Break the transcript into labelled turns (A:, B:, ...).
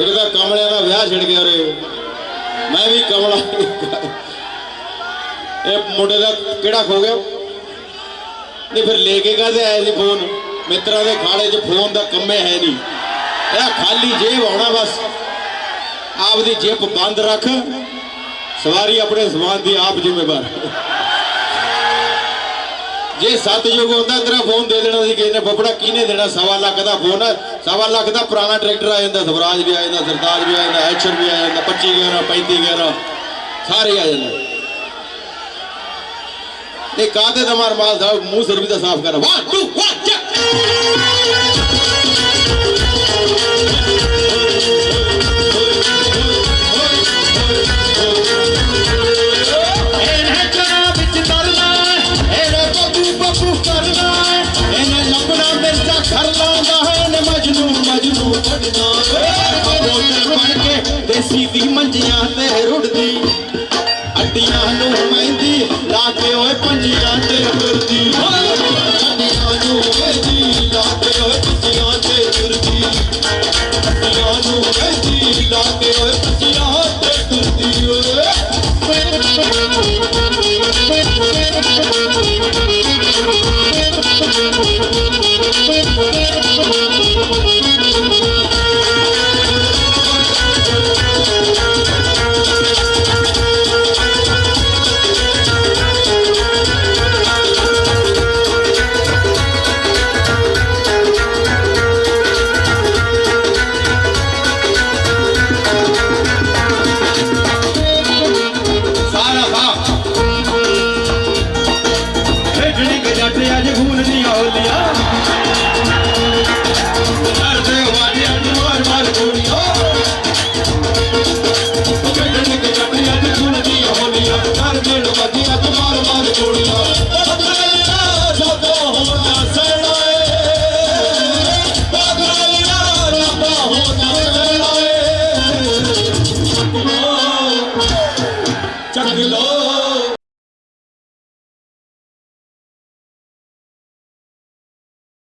A: ਇੱਕ ਤਾਂ ਕਮਲਿਆਂ ਦਾ ਵਿਆਹ ਛਿੜ ਗਿਆ ਰੇ, ਮੈਂ ਵੀ ਕਮਲਾ ਇਹ ਮੁੰਡੇ ਦਾ ਕਿਹੜਾ ਖੋ ਗਿਆ? ਨਹੀਂ, ਫਿਰ ਲੈ ਕੇ ਕਾਹਦੇ ਆਏ ਸੀ ਫੋਨ? ਮਿੱਤਰਾਂ ਦੇ ਖਾਲੇ 'ਚ ਫੋਨ ਦਾ ਕੰਮੇ ਹੈ ਨਹੀਂ। ਇਹ ਖਾਲੀ ਜੇਬ ਆਉਣਾ ਬਸ। ਆਪਦੀ ਜੇਬ ਬੰਦ ਰੱਖ। ਸਵਾਰੀ ਆਪਣੇ ਸਮਾਨ ਦੀ ਆਪ ਜ਼ਿੰਮੇਵਾਰ ਜੇ ਸਤਯੁਗ ਹੁੰਦਾ, ਤੇਰਾ ਫੋਨ ਦੇ ਦੇਣਾ ਸੀ ਕਿਸੇ ਨੇ। ਫਫੜਾ, ਕਿਹਨੇ ਦੇਣਾ? ਸਵਾ ਲੱਖ ਦਾ ਫੋਨ ਹੈ ਸਵਾ ਲੱਖ ਦਾ ਪੁਰਾਣਾ ਟਰੈਕਟਰ ਆ ਜਾਂਦਾ। ਸਵਰਾਜ ਵੀ ਆ ਜਾਂਦਾ ਸਰਦਾਰ ਵੀ ਆ ਜਾਂਦਾ ਐਚਰ ਵੀ ਆ ਜਾਂਦਾ 25 11 35 11 ਸਾਰੇ ਆ ਜਾਂਦੇ। ਇਹ ਕਾਦੇ ਦਾ ਮਾਰ ਮਾਲ ਸਾਹਿਬ ਮੂੰਹ ਸਿਰ ਵੀ ਸਾਫ਼ ਕਰ। 1 2 1 ਚੱਕ
B: ਬੋਤਲ ਬਣ ਕੇ ਦੇਸੀ ਦੀ ਮੰਜੀਆਂ ਤੇ ਰੁੜਦੀ ਅੱਡੀਆਂ ਨੂੰ বাপ